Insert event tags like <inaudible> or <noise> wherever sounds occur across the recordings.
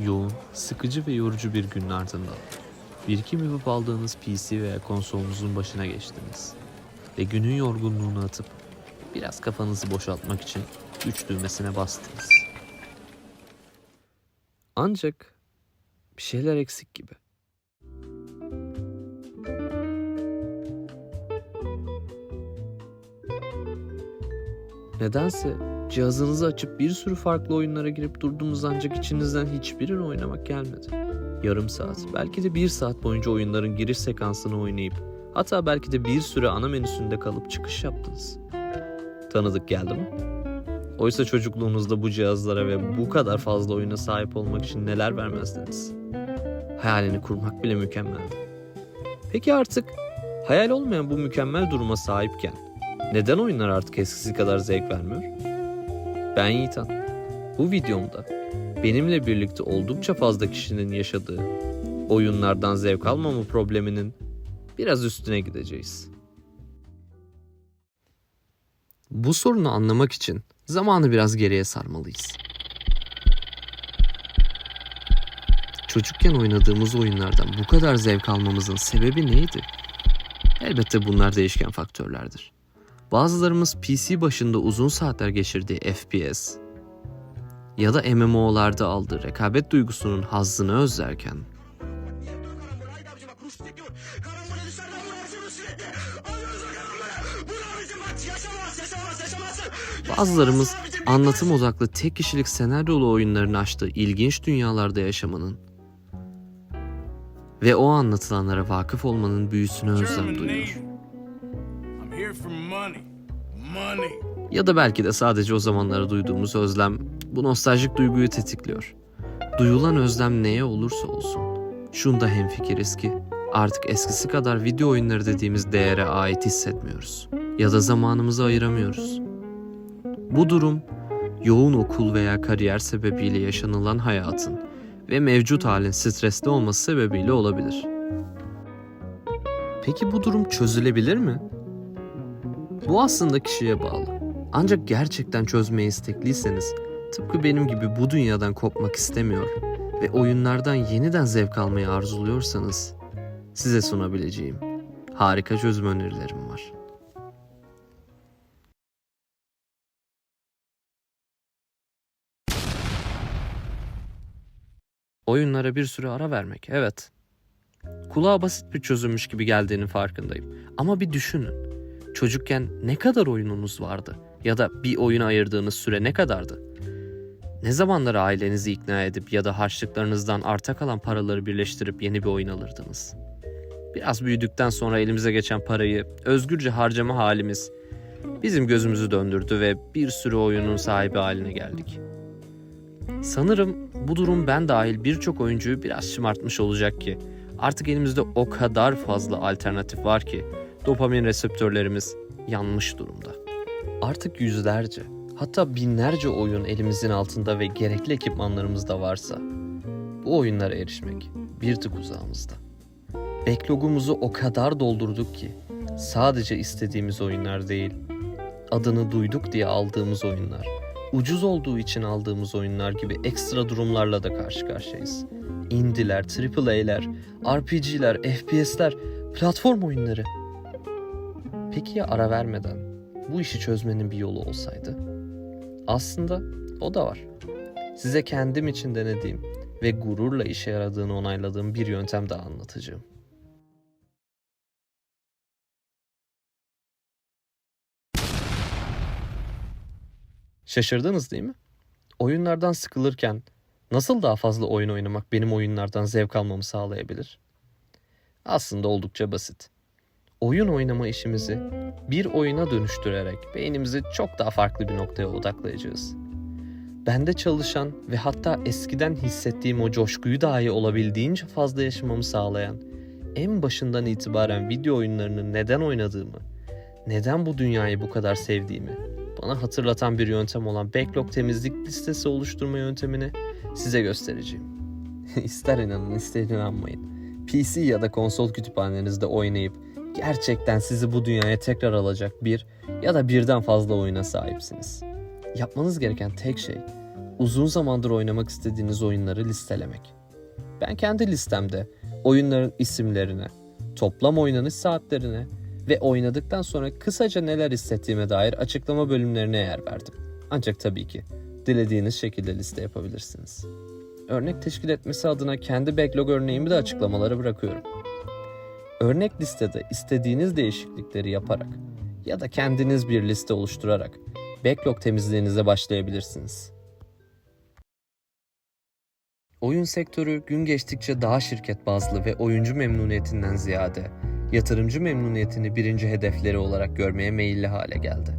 Yoğun, sıkıcı ve yorucu bir günün ardından birikim yapıp aldığınız PC veya konsolunuzun başına geçtiniz. Ve günün yorgunluğunu atıp biraz kafanızı boşaltmak için güç düğmesine bastınız. Ancak bir şeyler eksik gibi. Nedense cihazınızı açıp bir sürü farklı oyunlara girip durdunuz ancak içinizden hiçbirini oynamak gelmedi. Yarım saat, belki de bir saat boyunca oyunların giriş sekansını oynayıp hatta belki de bir süre ana menüsünde kalıp çıkış yaptınız. Tanıdık geldi mi? Oysa çocukluğunuzda bu cihazlara ve bu kadar fazla oyuna sahip olmak için neler vermezdiniz? Hayalini kurmak bile mükemmeldi. Peki artık hayal olmayan bu mükemmel duruma sahipken neden oyunlar artık eskisi kadar zevk vermiyor? Ben Yiğitan. Bu videomda benimle birlikte oldukça fazla kişinin yaşadığı oyunlardan zevk almama probleminin biraz üstüne gideceğiz. Bu sorunu anlamak için zamanı biraz geriye sarmalıyız. Çocukken oynadığımız oyunlardan bu kadar zevk almamızın sebebi neydi? Elbette bunlar değişken faktörlerdir. Bazılarımız PC başında uzun saatler geçirdiği FPS ya da MMO'larda aldığı rekabet duygusunun hazzını özlerken bazılarımız anlatım odaklı tek kişilik senaryolu oyunların açtığı ilginç dünyalarda yaşamanın ve o anlatılanlara vakıf olmanın büyüsüne özlem duyuyor. Ya da belki de sadece o zamanlara duyduğumuz özlem bu nostaljik duyguyu tetikliyor. Duyulan özlem neye olursa olsun. Şunda hemfikiriz ki artık eskisi kadar video oyunları dediğimiz değere ait hissetmiyoruz. Ya da zamanımızı ayıramıyoruz. Bu durum yoğun okul veya kariyer sebebiyle yaşanılan hayatın ve mevcut halin stresli olması sebebiyle olabilir. Peki bu durum çözülebilir mi? Bu aslında kişiye bağlı. Ancak gerçekten çözmeye istekliyseniz, tıpkı benim gibi bu dünyadan kopmak istemiyor ve oyunlardan yeniden zevk almayı arzuluyorsanız, size sunabileceğim harika çözüm önerilerim var. Oyunlara bir süre ara vermek, evet. Kulağa basit bir çözümmüş gibi geldiğinin farkındayım. Ama bir düşünün. Çocukken ne kadar oyununuz vardı? Ya da bir oyuna ayırdığınız süre ne kadardı? Ne zamanları ailenizi ikna edip ya da harçlıklarınızdan arta kalan paraları birleştirip yeni bir oyun alırdınız? Biraz büyüdükten sonra elimize geçen parayı özgürce harcama halimiz bizim gözümüzü döndürdü ve bir sürü oyunun sahibi haline geldik. Sanırım bu durum ben dahil birçok oyuncuyu biraz şımartmış olacak ki artık elimizde o kadar fazla alternatif var ki dopamin reseptörlerimiz yanmış durumda. Artık yüzlerce, hatta binlerce oyun elimizin altında ve gerekli ekipmanlarımız da varsa bu oyunlara erişmek bir tık uzağımızda. Backlogumuzu o kadar doldurduk ki sadece istediğimiz oyunlar değil, adını duyduk diye aldığımız oyunlar, ucuz olduğu için aldığımız oyunlar gibi ekstra durumlarla da karşı karşıyayız. Indiler, AAA'ler, RPG'ler, FPS'ler, platform oyunları. Peki ya ara vermeden bu işi çözmenin bir yolu olsaydı? Aslında o da var. Size kendim için denediğim ve gururla işe yaradığını onayladığım bir yöntem daha anlatacağım. Şaşırdınız değil mi? Oyunlardan sıkılırken nasıl daha fazla oyun oynamak benim oyunlardan zevk almamı sağlayabilir? Aslında oldukça basit. Oyun oynama işimizi bir oyuna dönüştürerek beynimizi çok daha farklı bir noktaya odaklayacağız. Bende çalışan ve hatta eskiden hissettiğim o coşkuyu dahi olabildiğince fazla yaşamamı sağlayan, en başından itibaren video oyunlarını neden oynadığımı, neden bu dünyayı bu kadar sevdiğimi bana hatırlatan bir yöntem olan backlog temizlik listesi oluşturma yöntemini size göstereceğim. <laughs> ister inanın ister inanmayın. PC ya da konsol kütüphanenizde oynayıp gerçekten sizi bu dünyaya tekrar alacak bir ya da birden fazla oyuna sahipsiniz. Yapmanız gereken tek şey uzun zamandır oynamak istediğiniz oyunları listelemek. Ben kendi listemde oyunların isimlerine, toplam oynanış saatlerine ve oynadıktan sonra kısaca neler hissettiğime dair açıklama bölümlerine yer verdim. Ancak tabii ki dilediğiniz şekilde liste yapabilirsiniz. Örnek teşkil etmesi adına kendi backlog örneğimi de açıklamalara bırakıyorum. Örnek listede istediğiniz değişiklikleri yaparak ya da kendiniz bir liste oluşturarak backlog temizliğinize başlayabilirsiniz. Oyun sektörü gün geçtikçe daha şirket bazlı ve oyuncu memnuniyetinden ziyade yatırımcı memnuniyetini birinci hedefleri olarak görmeye meyilli hale geldi.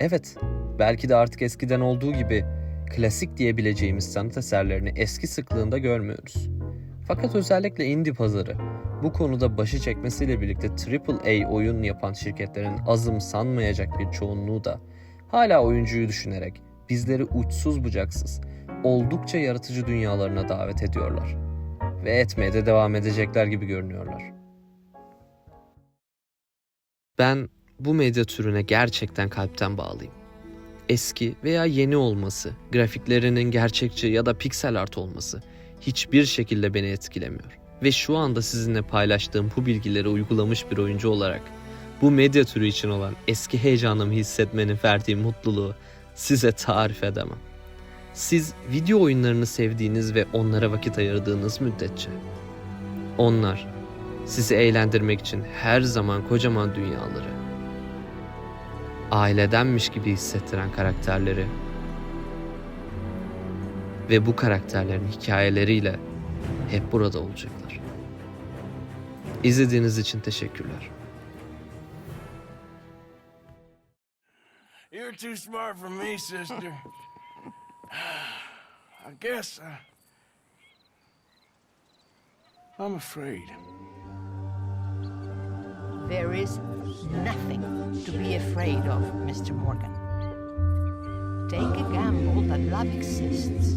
Evet, belki de artık eskiden olduğu gibi klasik diyebileceğimiz sanat eserlerini eski sıklığında görmüyoruz. Fakat özellikle indie pazarı bu konuda başı çekmesiyle birlikte AAA oyun yapan şirketlerin azım sanmayacak bir çoğunluğu da hala oyuncuyu düşünerek bizleri uçsuz bucaksız, oldukça yaratıcı dünyalarına davet ediyorlar. Ve etmeye de devam edecekler gibi görünüyorlar. Ben bu medya türüne gerçekten kalpten bağlıyım. Eski veya yeni olması, grafiklerinin gerçekçi ya da piksel art olması hiçbir şekilde beni etkilemiyor. Ve şu anda sizinle paylaştığım bu bilgileri uygulamış bir oyuncu olarak bu medya türü için olan eski heyecanımı hissetmenin verdiği mutluluğu size tarif edemem. Siz video oyunlarını sevdiğiniz ve onlara vakit ayırdığınız müddetçe onlar sizi eğlendirmek için her zaman kocaman dünyaları ailedenmiş gibi hissettiren karakterleri ve bu karakterlerin hikayeleriyle hep burada olacaklar. İzlediğiniz için teşekkürler. You're too smart for me, sister. I guess uh, I'm afraid. There is nothing to be afraid of, Mr. Morgan. Take a gamble that love exists